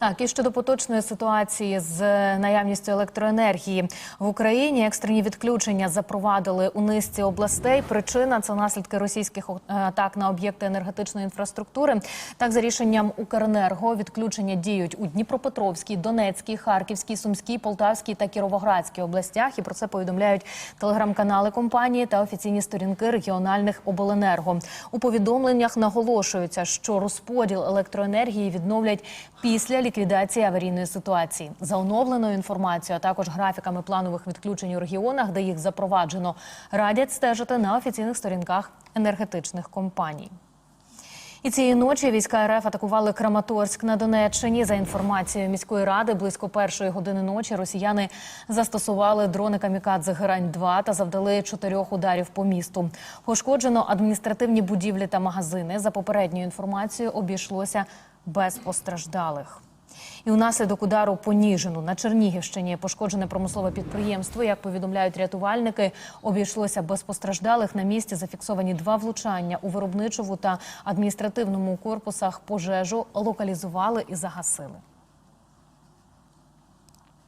Так, і щодо поточної ситуації з наявністю електроенергії в Україні, екстрені відключення запровадили у низці областей. Причина це наслідки російських е, атак на об'єкти енергетичної інфраструктури. Так, за рішенням Укренерго відключення діють у Дніпропетровській, Донецькій, Харківській, Сумській, Полтавській та Кіровоградській областях. І про це повідомляють телеграм-канали компанії та офіційні сторінки регіональних обленерго. У повідомленнях наголошується, що розподіл електроенергії відновлять після ліквідації аварійної ситуації. За оновленою інформацією, а також графіками планових відключень у регіонах, де їх запроваджено, радять стежити на офіційних сторінках енергетичних компаній. І цієї ночі війська РФ атакували Краматорськ на Донеччині. За інформацією міської ради, близько першої години ночі росіяни застосували дрони камікадзе Герань 2 та завдали чотирьох ударів по місту. Пошкоджено адміністративні будівлі та магазини. За попередньою інформацією, обійшлося без постраждалих. І унаслідок удару по Ніжину на Чернігівщині пошкоджене промислове підприємство. Як повідомляють рятувальники, обійшлося без постраждалих. На місці зафіксовані два влучання у виробничому та адміністративному корпусах. Пожежу локалізували і загасили.